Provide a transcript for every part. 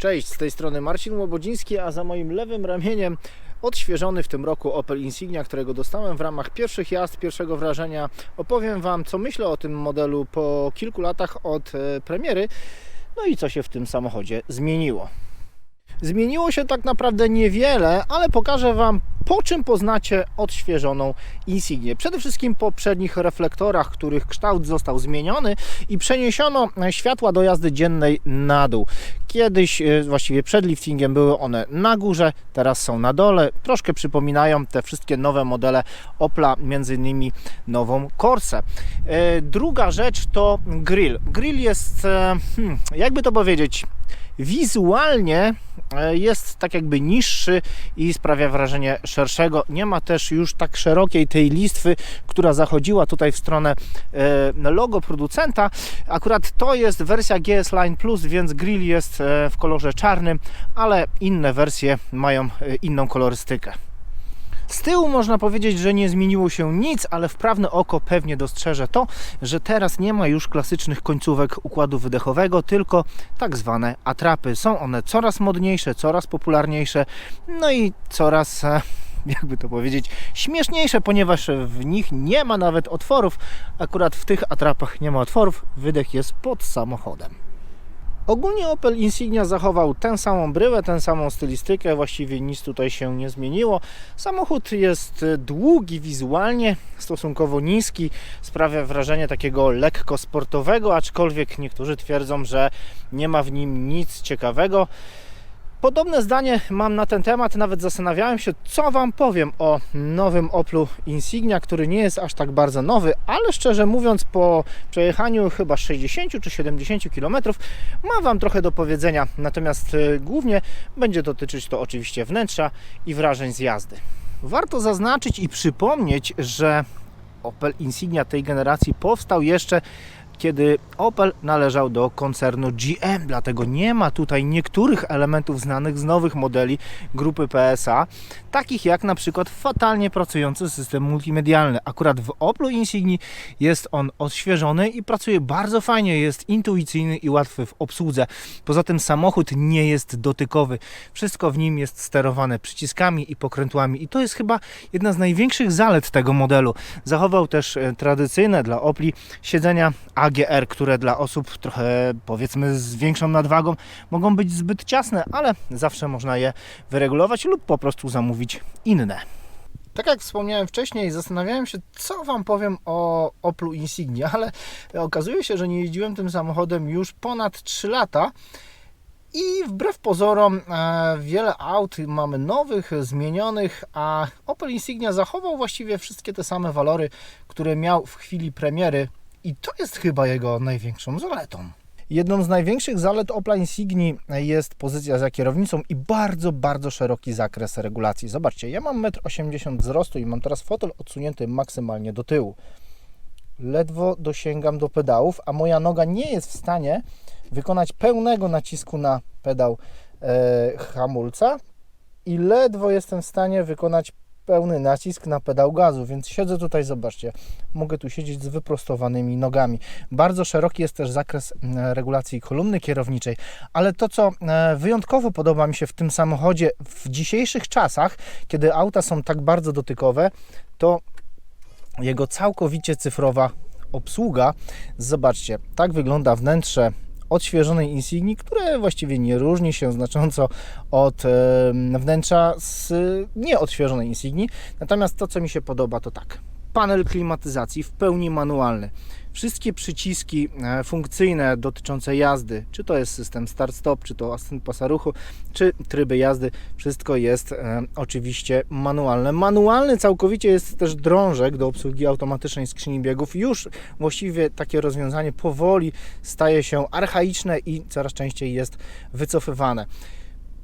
Cześć, z tej strony Marcin Łobodziński, a za moim lewym ramieniem odświeżony w tym roku Opel Insignia, którego dostałem w ramach pierwszych jazd, pierwszego wrażenia. Opowiem Wam, co myślę o tym modelu po kilku latach od e, premiery, no i co się w tym samochodzie zmieniło. Zmieniło się tak naprawdę niewiele, ale pokażę Wam, po czym poznacie odświeżoną Insignię. Przede wszystkim po przednich reflektorach, których kształt został zmieniony i przeniesiono światła do jazdy dziennej na dół. Kiedyś, e, właściwie przed liftingiem, były one na górze, teraz są na dole. Troszkę przypominają te wszystkie nowe modele Opla, między innymi nową Corsę. E, Druga rzecz to grill. Grill jest, e, hmm, jakby to powiedzieć, wizualnie jest tak jakby niższy i sprawia wrażenie szerszego. Nie ma też już tak szerokiej tej listwy, która zachodziła tutaj w stronę e, logo producenta. Akurat to jest wersja GS Line Plus, więc grill jest e, w kolorze czarnym, ale inne wersje mają e, inną kolorystykę. Z tyłu można powiedzieć, że nie zmieniło się nic, ale wprawne oko pewnie dostrzeże to, że teraz nie ma już klasycznych końcówek układu wydechowego, tylko tak zwane atrapy. Są one coraz modniejsze, coraz popularniejsze, no i coraz e, jakby to powiedzieć, śmieszniejsze, ponieważ w nich nie ma nawet otworów. Akurat w tych atrapach nie ma otworów, wydech jest pod samochodem. Ogólnie Opel Insignia zachował tę samą bryłę, tę samą stylistykę, właściwie nic tutaj się nie zmieniło. Samochód jest długi wizualnie, stosunkowo niski, sprawia wrażenie takiego lekko sportowego, aczkolwiek niektórzy twierdzą, że nie ma w nim nic ciekawego. Podobne zdanie mam na ten temat, nawet zastanawiałem się, co Wam powiem o nowym Oplu Insignia, który nie jest aż tak bardzo nowy, ale szczerze mówiąc, po przejechaniu chyba 60 czy 70 km ma Wam trochę do powiedzenia, natomiast y, głównie będzie dotyczyć to oczywiście wnętrza i wrażeń z jazdy. Warto zaznaczyć i przypomnieć, że Opel Insignia tej generacji powstał jeszcze kiedy Opel należał do koncernu GM, dlatego nie ma tutaj niektórych elementów znanych z nowych modeli grupy PSA, takich jak na przykład fatalnie pracujący system multimedialny. Akurat w Oplu Insigni jest on odświeżony i pracuje bardzo fajnie, jest intuicyjny i łatwy w obsłudze. Poza tym samochód nie jest dotykowy. Wszystko w nim jest sterowane przyciskami i pokrętłami i to jest chyba jedna z największych zalet tego modelu. Zachował też e, tradycyjne dla Opli siedzenia AGR, które dla osób trochę powiedzmy z większą nadwagą mogą być zbyt ciasne, ale zawsze można je wyregulować lub po prostu zamówić inne. Tak jak wspomniałem wcześniej, zastanawiałem się, co Wam powiem o Oplu Insignia, ale okazuje się, że nie jeździłem tym samochodem już ponad 3 lata. I wbrew pozorom e, wiele aut mamy nowych, zmienionych, a Opel Insignia zachował właściwie wszystkie te same walory, które miał w chwili premiery i to jest chyba jego największą zaletą. Jedną z największych zalet Opla Insigni jest pozycja za kierownicą i bardzo, bardzo szeroki zakres regulacji. Zobaczcie, ja mam 1,80 m wzrostu i mam teraz fotel odsunięty maksymalnie do tyłu. Ledwo dosięgam do pedałów, a moja noga nie jest w stanie wykonać pełnego nacisku na pedał e, hamulca i ledwo jestem w stanie wykonać pełny nacisk na pedał gazu, więc siedzę tutaj, zobaczcie, mogę tu siedzieć z wyprostowanymi nogami. Bardzo szeroki jest też zakres regulacji kolumny kierowniczej, ale to, co e, wyjątkowo podoba mi się w tym samochodzie w dzisiejszych czasach, kiedy auta są tak bardzo dotykowe, to jego całkowicie cyfrowa obsługa. Zobaczcie, tak wygląda wnętrze odświeżonej Insigni, które właściwie nie różni się znacząco od wnętrza z nieodświeżonej Insigni. Natomiast to, co mi się podoba, to tak. Panel klimatyzacji w pełni manualny. Wszystkie przyciski e, funkcyjne dotyczące jazdy, czy to jest system start-stop, czy to asystent pasa ruchu, czy tryby jazdy, wszystko jest e, oczywiście manualne. Manualny całkowicie jest też drążek do obsługi automatycznej skrzyni biegów. Już właściwie takie rozwiązanie powoli staje się archaiczne i coraz częściej jest wycofywane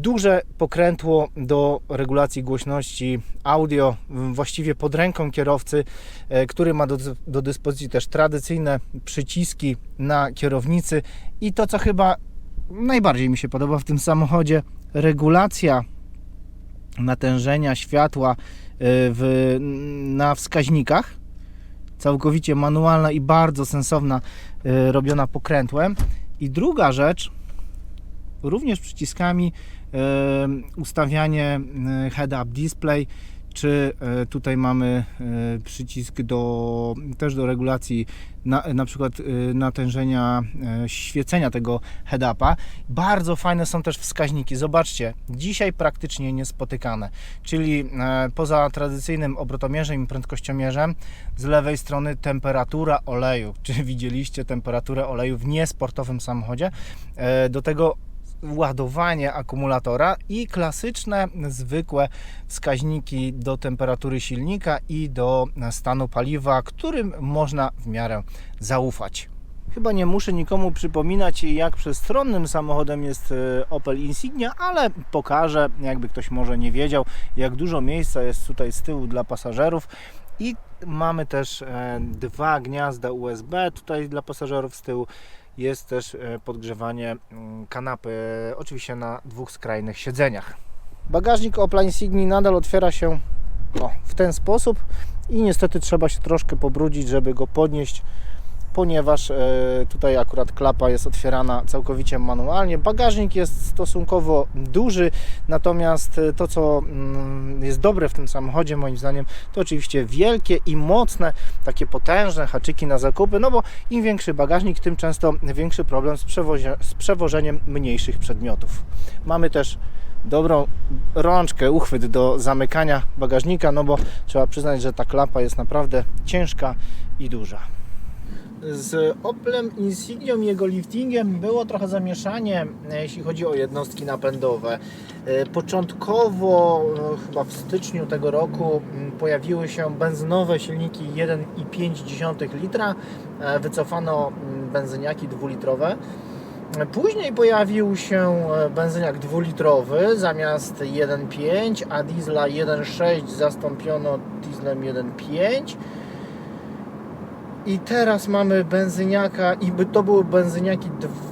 duże pokrętło do regulacji głośności audio, właściwie pod ręką kierowcy, e, który ma do, do, dyspozycji też tradycyjne przyciski na kierownicy i to, co chyba najbardziej mi się podoba w tym samochodzie, regulacja natężenia światła e, w, na wskaźnikach. Całkowicie manualna i bardzo sensowna, e, robiona pokrętłem. I druga rzecz, również przyciskami ustawianie e, head-up display, czy e, tutaj mamy e, przycisk do, też do regulacji na, na przykład natężenia świecenia tego head-upa. Bardzo fajne są też wskaźniki. Zobaczcie, dzisiaj praktycznie niespotykane, czyli poza tradycyjnym obrotomierzem i prędkościomierzem z lewej strony temperatura oleju. Czy widzieliście temperaturę oleju w niesportowym samochodzie? Do tego ładowanie akumulatora i klasyczne, zwykłe wskaźniki do temperatury silnika i do stanu paliwa, którym można w miarę zaufać. Chyba nie muszę nikomu przypominać, jak przestronnym samochodem jest e, Opel Insignia, ale pokażę, jakby ktoś może nie wiedział, jak dużo miejsca jest tutaj z tyłu dla pasażerów. I mamy też e, dwa gniazda USB tutaj dla pasażerów z tyłu. Jest też e, podgrzewanie mm, kanapy, oczywiście na dwóch skrajnych siedzeniach. Bagażnik Opel Insigni nadal otwiera się o, w ten sposób i niestety trzeba się troszkę pobrudzić, żeby go podnieść ponieważ e, tutaj akurat klapa jest otwierana całkowicie manualnie. Bagażnik jest stosunkowo duży, natomiast e, to, co mm, jest dobre w tym samochodzie, moim zdaniem, to oczywiście wielkie i mocne, takie potężne haczyki na zakupy, no bo im większy bagażnik, tym często większy problem z, przewozie, z przewożeniem mniejszych przedmiotów. Mamy też dobrą rączkę, uchwyt do zamykania bagażnika, no bo trzeba przyznać, że ta klapa jest naprawdę ciężka i duża. Z Oplem Insignią i jego liftingiem było trochę zamieszanie, e, jeśli chodzi o jednostki napędowe. E, Początkowo, no, chyba w styczniu tego roku, pojawiły się benzynowe silniki 1,5 litra. E, Wycofano benzyniaki dwulitrowe. E, Później pojawił się e, benzyniak dwulitrowy zamiast 1,5, a diesla 1,6 zastąpiono dieslem 1,5. I teraz mamy benzyniaka, i to były benzyniaki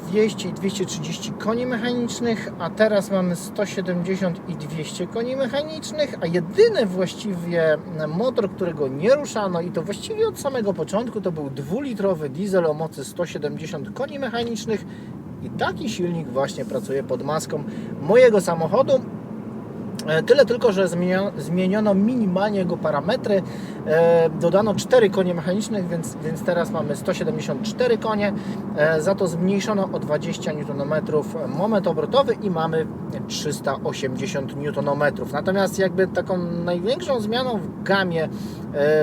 200 i 230 koni mechanicznych, a teraz mamy 170 i 200 koni mechanicznych, a jedyny właściwie motor, którego nie ruszano i to właściwie od samego początku to był dwulitrowy diesel o mocy 170 koni mechanicznych i taki silnik właśnie pracuje pod maską mojego samochodu. E, Tyle tylko, że zmieniono, minimalnie jego parametry. E, dodano 4 konie mechanicznych, więc, więc teraz mamy 174 konie. E, za to zmniejszono o 20 Nm moment obrotowy i mamy 380 Nm. Natomiast jakby taką największą zmianą w gamie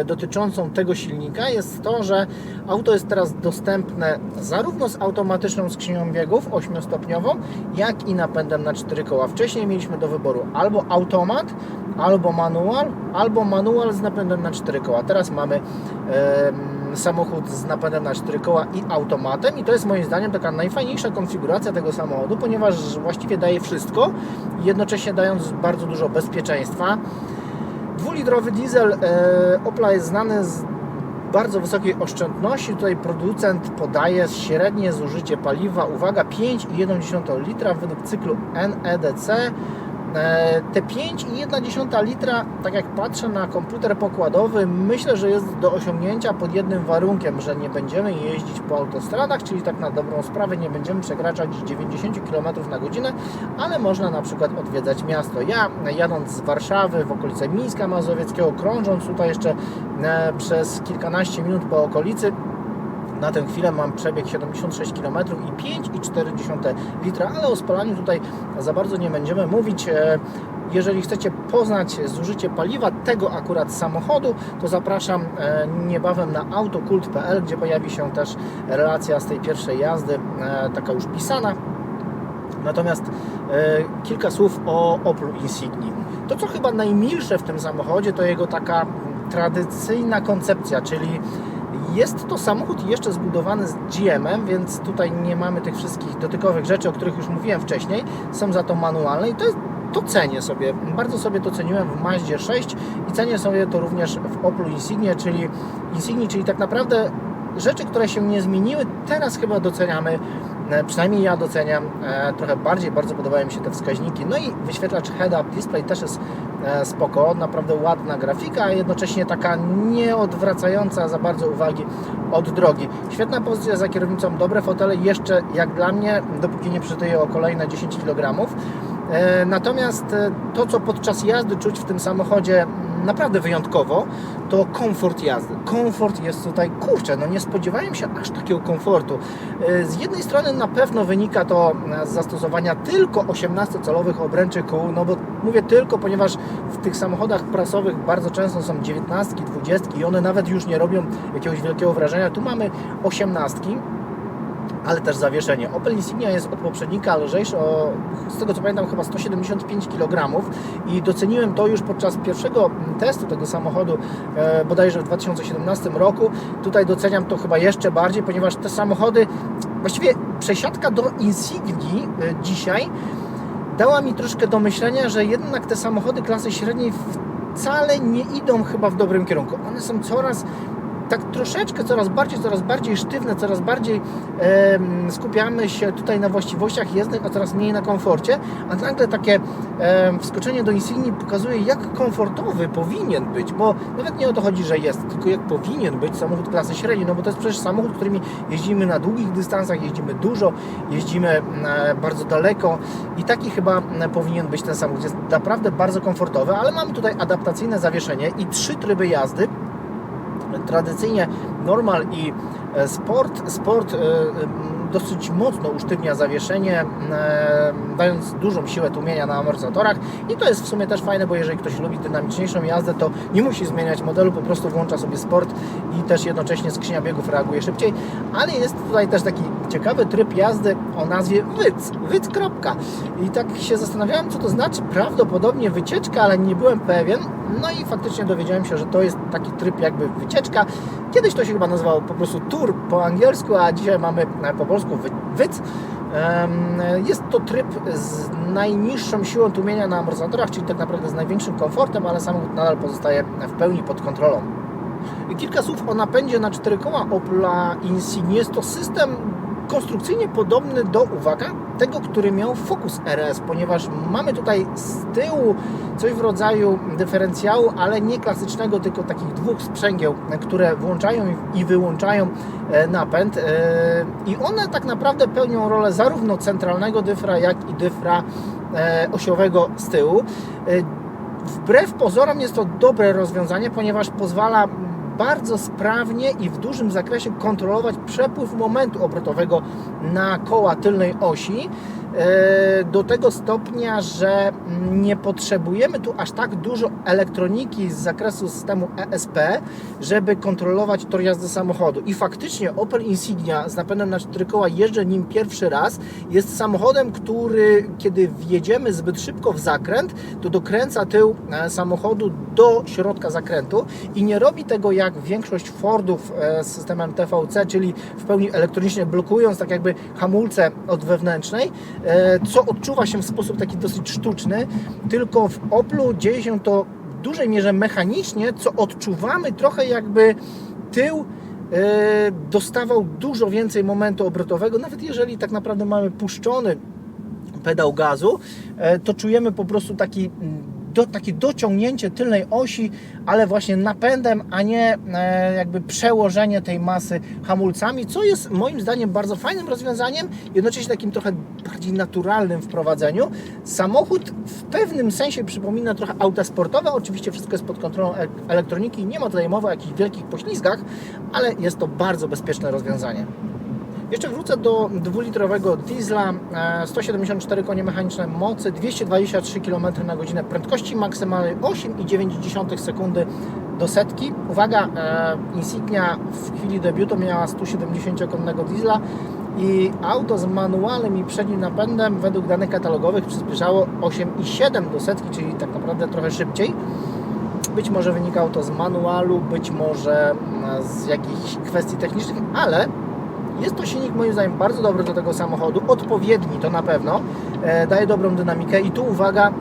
dotyczącą tego silnika jest to, że auto jest teraz dostępne zarówno z automatyczną skrzynią biegów 8-stopniową, jak i napędem na 4 koła. Wcześniej mieliśmy do wyboru albo automat, albo manual, albo manual z napędem na 4 koła. Teraz mamy samochód z napędem na 4 koła i automatem i to jest moim zdaniem taka najfajniejsza konfiguracja tego samochodu, ponieważ właściwie daje wszystko, jednocześnie dając bardzo dużo bezpieczeństwa. Dwulitrowy diesel e, Opla jest znany z bardzo wysokiej oszczędności. Tutaj producent podaje średnie zużycie paliwa, uwaga, 5,1 litra według cyklu NEDC. E, Te 5,1 litra, tak jak patrzę na komputer pokładowy, myślę, że jest do osiągnięcia pod jednym warunkiem, że nie będziemy jeździć po autostradach, czyli tak na dobrą sprawę nie będziemy przekraczać 90 km na godzinę, ale można na przykład odwiedzać miasto. Ja jadąc z Warszawy w okolice Mińska Mazowieckiego, krążąc tutaj jeszcze e, przez kilkanaście minut po okolicy, na tę chwilę mam przebieg 76 km i 5,4 litra, ale o spalaniu tutaj za bardzo nie będziemy mówić. E, Jeżeli chcecie poznać zużycie paliwa tego akurat samochodu, to zapraszam e, niebawem na autokult.pl, gdzie pojawi się też relacja z tej pierwszej jazdy, e, taka już pisana. Natomiast kilka słów o Oplu Insigni. To, co chyba najmilsze w tym samochodzie, to jego taka tradycyjna koncepcja, czyli jest to samochód jeszcze zbudowany z GM-em, więc tutaj nie mamy tych wszystkich dotykowych rzeczy, o których już mówiłem wcześniej. Są za to manualne i to jest to cenię sobie. Bardzo sobie to ceniłem w Mazdzie 6 i cenię sobie to również w Oplu Insignie, czyli Insigni, czyli tak naprawdę rzeczy, które się nie zmieniły, teraz chyba doceniamy przynajmniej ja doceniam. E, trochę bardziej bardzo podobają mi się te wskaźniki. No i wyświetlacz head-up display też jest e, spoko, naprawdę ładna grafika, a jednocześnie taka nie odwracająca za bardzo uwagi od drogi. Świetna pozycja za kierownicą, dobre fotele, jeszcze jak dla mnie, dopóki nie przytyję o kolejne 10 kg. E, Natomiast e, to, co podczas jazdy czuć w tym samochodzie m, naprawdę wyjątkowo, to komfort jazdy. Komfort jest tutaj, kurczę, no nie spodziewałem się aż takiego komfortu. E, Z jednej strony na pewno wynika to e, z zastosowania tylko 18-calowych obręczy kół, no bo mówię tylko, ponieważ w tych samochodach prasowych bardzo często są 19, 20 i one nawet już nie robią jakiegoś wielkiego wrażenia. Tu mamy 18 ale też zawieszenie. Opel Insignia jest od poprzednika lżejszy o, z tego co pamiętam, chyba 175 kg i doceniłem to już podczas pierwszego testu tego samochodu, e, bodajże w 2017 roku. Tutaj doceniam to chyba jeszcze bardziej, ponieważ te samochody, właściwie przesiadka do Insignii e, dzisiaj dała mi troszkę do myślenia, że jednak te samochody klasy średniej wcale nie idą chyba w dobrym kierunku. One są coraz tak troszeczkę coraz bardziej, coraz bardziej sztywne, coraz bardziej em, skupiamy się tutaj na właściwościach jezdnych, a coraz mniej na komforcie, a nagle takie em, wskoczenie do Insigni pokazuje, jak komfortowy powinien być, bo nawet nie o to chodzi, że jest, tylko jak powinien być samochód klasy średniej, no bo to jest przecież samochód, którymi jeździmy na długich dystansach, jeździmy dużo, jeździmy e, bardzo daleko i taki chyba e, powinien być ten samochód. Jest naprawdę bardzo komfortowy, ale mamy tutaj adaptacyjne zawieszenie i trzy tryby jazdy, tradycyjnie normal i sport. Sport e, e, dosyć mocno usztywnia zawieszenie, e, dając dużą siłę tłumienia na amortyzatorach i to jest w sumie też fajne, bo jeżeli ktoś lubi dynamiczniejszą jazdę, to nie musi zmieniać modelu, po prostu włącza sobie sport i też jednocześnie skrzynia biegów reaguje szybciej, ale jest tutaj też taki ciekawy tryb jazdy o nazwie WYC, WYC. I tak się zastanawiałem, co to znaczy, prawdopodobnie wycieczka, ale nie byłem pewien, no i faktycznie dowiedziałem się, że to jest taki tryb jakby wycieczka. Kiedyś to się chyba nazywało po prostu tour po angielsku, a dzisiaj mamy e, po polsku wy- wyc. Jest to tryb z najniższą siłą tłumienia na amortyzatorach, czyli tak naprawdę z największym komfortem, ale samochód nadal pozostaje w pełni pod kontrolą. Kilka słów o napędzie na cztery koła Opla Insignia. Jest to system konstrukcyjnie podobny do, uwaga, tego, który miał Focus RS, ponieważ mamy tutaj z tyłu coś w rodzaju dyferencjału, ale nie klasycznego, tylko takich dwóch sprzęgieł, które włączają i wyłączają e, napęd. E, I one tak naprawdę pełnią rolę zarówno centralnego dyfra, jak i dyfra e, osiowego z tyłu. Wbrew pozorom jest to dobre rozwiązanie, ponieważ pozwala bardzo sprawnie i w dużym zakresie kontrolować przepływ momentu obrotowego na koła tylnej osi do tego stopnia, że nie potrzebujemy tu aż tak dużo elektroniki z zakresu systemu ESP, żeby kontrolować tor jazdy samochodu. I faktycznie Opel Insignia z napędem na cztery koła jeżdżę nim pierwszy raz. Jest samochodem, który kiedy wjedziemy zbyt szybko w zakręt, to dokręca tył e, samochodu do środka zakrętu i nie robi tego jak większość Fordów e, z systemem TVC, czyli w pełni elektronicznie blokując tak jakby hamulce od wewnętrznej, e, co odczuwa się w sposób taki dosyć sztuczny, tylko w Oplu dzieje się to w dużej mierze mechanicznie, co odczuwamy trochę jakby tył e, dostawał dużo więcej momentu obrotowego, nawet jeżeli tak naprawdę mamy puszczony pedał gazu, e, to czujemy po prostu taki, mm, do, takie dociągnięcie tylnej osi, ale właśnie napędem, a nie e, jakby przełożenie tej masy hamulcami, co jest moim zdaniem bardzo fajnym rozwiązaniem, jednocześnie takim trochę bardziej naturalnym wprowadzeniu. Samochód w pewnym sensie przypomina trochę auta sportowe, oczywiście wszystko jest pod kontrolą e- elektroniki, nie ma tutaj mowy o jakichś wielkich poślizgach, ale jest to bardzo bezpieczne rozwiązanie. Jeszcze wrócę do dwulitrowego diesla, e, 174 konie mechaniczne mocy, 223 km na godzinę prędkości maksymalnej, 8,9 sekundy do setki. Uwaga, e, Insignia w chwili debiutu miała 170-konnego diesla i auto z manualnym i przednim napędem według danych katalogowych przyspieszało 8,7 do setki, czyli tak naprawdę trochę szybciej. Być może wynikało to z manualu, być może mm, z jakichś kwestii technicznych, ale jest to silnik moim zdaniem bardzo dobry do tego samochodu, odpowiedni to na pewno, e, daje dobrą dynamikę i tu uwaga,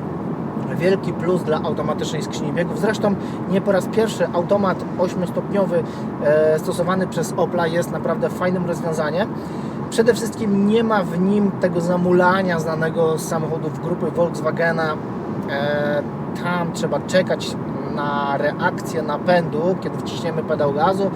wielki plus dla automatycznej skrzyni biegów. Zresztą nie po raz pierwszy automat 8-stopniowy e, stosowany przez Opla jest naprawdę fajnym rozwiązaniem. Przede wszystkim nie ma w nim tego zamulania znanego z samochodów grupy Volkswagena. E, tam trzeba czekać na reakcję napędu, kiedy wciśniemy pedał gazu,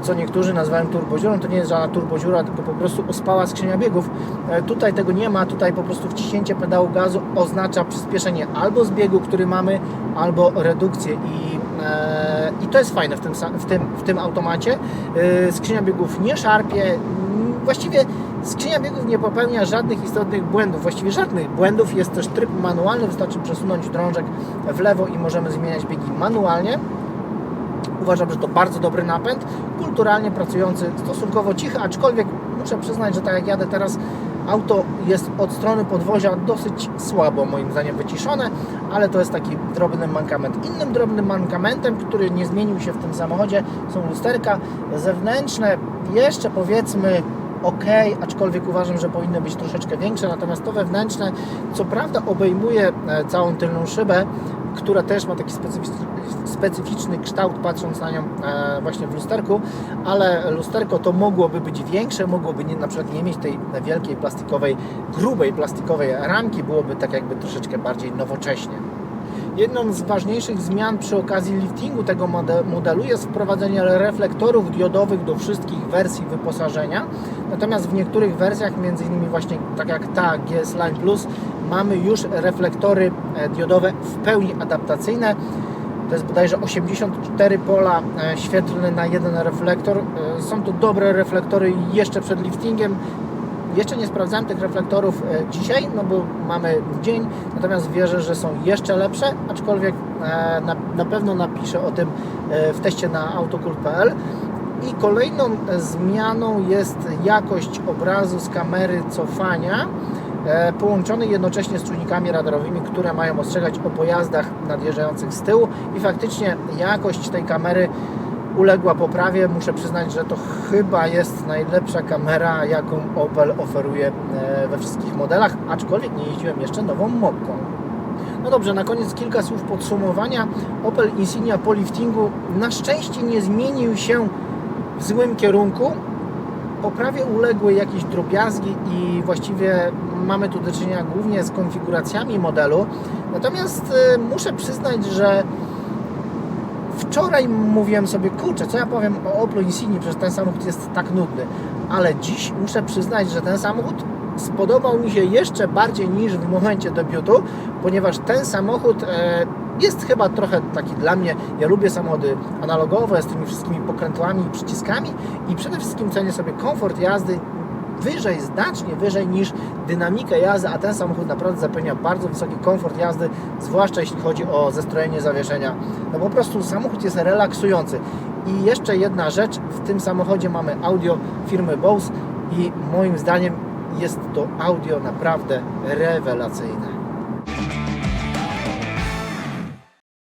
co niektórzy nazywają turboziurą. To nie jest żadna turboziura, tylko po prostu ospała skrzynia biegów. E, tutaj tego nie ma, tutaj po prostu wciśnięcie pedału gazu oznacza przyspieszenie albo zbiegu, który mamy, albo redukcję i, e, i to jest fajne w tym, w tym, w tym automacie. E, skrzynia biegów nie szarpie, mm, właściwie skrzynia biegów nie popełnia żadnych istotnych błędów, właściwie żadnych błędów. Jest też tryb manualny, wystarczy przesunąć drążek w lewo i możemy zmieniać biegi manualnie. Uważam, że to bardzo dobry napęd, kulturalnie pracujący, stosunkowo cichy, aczkolwiek muszę przyznać, że tak jak jadę teraz, auto jest od strony podwozia dosyć słabo moim zdaniem wyciszone, ale to jest taki drobny mankament. Innym drobnym mankamentem, który nie zmienił się w tym samochodzie są lusterka zewnętrzne, jeszcze powiedzmy ok, aczkolwiek uważam, że powinny być troszeczkę większe, natomiast to wewnętrzne, co prawda obejmuje e, całą tylną szybę, która też ma taki specyficzny, kształt, patrząc na nią e, właśnie w lusterku, ale lusterko to mogłoby być większe, mogłoby nie, na przykład nie mieć tej wielkiej plastikowej, grubej plastikowej ramki, byłoby tak jakby troszeczkę bardziej nowocześnie. Jedną z ważniejszych zmian przy okazji liftingu tego mode- modelu jest wprowadzenie reflektorów diodowych do wszystkich wersji wyposażenia. Natomiast w niektórych wersjach, między innymi właśnie tak jak ta GS Line Plus, mamy już reflektory e, diodowe w pełni adaptacyjne. To jest bodajże 84 pola e, świetlne na jeden reflektor. E, Są to dobre reflektory jeszcze przed liftingiem. Jeszcze nie sprawdzałem tych reflektorów dzisiaj, no bo mamy dzień, natomiast wierzę, że są jeszcze lepsze, aczkolwiek na, na pewno napiszę o tym w teście na autokult.pl. I kolejną zmianą jest jakość obrazu z kamery cofania, połączony jednocześnie z czujnikami radarowymi, które mają ostrzegać o pojazdach nadjeżdżających z tyłu i faktycznie jakość tej kamery uległa poprawie. Muszę przyznać, że to chyba jest najlepsza kamera, jaką Opel oferuje e, we wszystkich modelach, aczkolwiek nie jeździłem jeszcze nową Mokką. No dobrze, na koniec kilka słów podsumowania. Opel Insignia po liftingu na szczęście nie zmienił się w złym kierunku. Poprawie uległy jakieś drobiazgi i właściwie mamy tu do czynienia głównie z konfiguracjami modelu. Natomiast e, muszę przyznać, że wczoraj mówiłem sobie, kurczę, co ja powiem o Oplu Insigni, przecież ten samochód jest tak nudny. Ale dziś muszę przyznać, że ten samochód spodobał mi się jeszcze bardziej niż w momencie debiutu, ponieważ ten samochód e, jest chyba trochę taki dla mnie, ja lubię samochody analogowe z tymi wszystkimi pokrętłami i przyciskami i przede wszystkim cenię sobie komfort jazdy wyżej, znacznie wyżej niż dynamikę jazdy, a ten samochód naprawdę zapewnia bardzo wysoki komfort jazdy, zwłaszcza jeśli chodzi o zestrojenie zawieszenia. No po prostu samochód jest relaksujący. I jeszcze jedna rzecz, w tym samochodzie mamy audio firmy Bose i moim zdaniem jest to audio naprawdę rewelacyjne.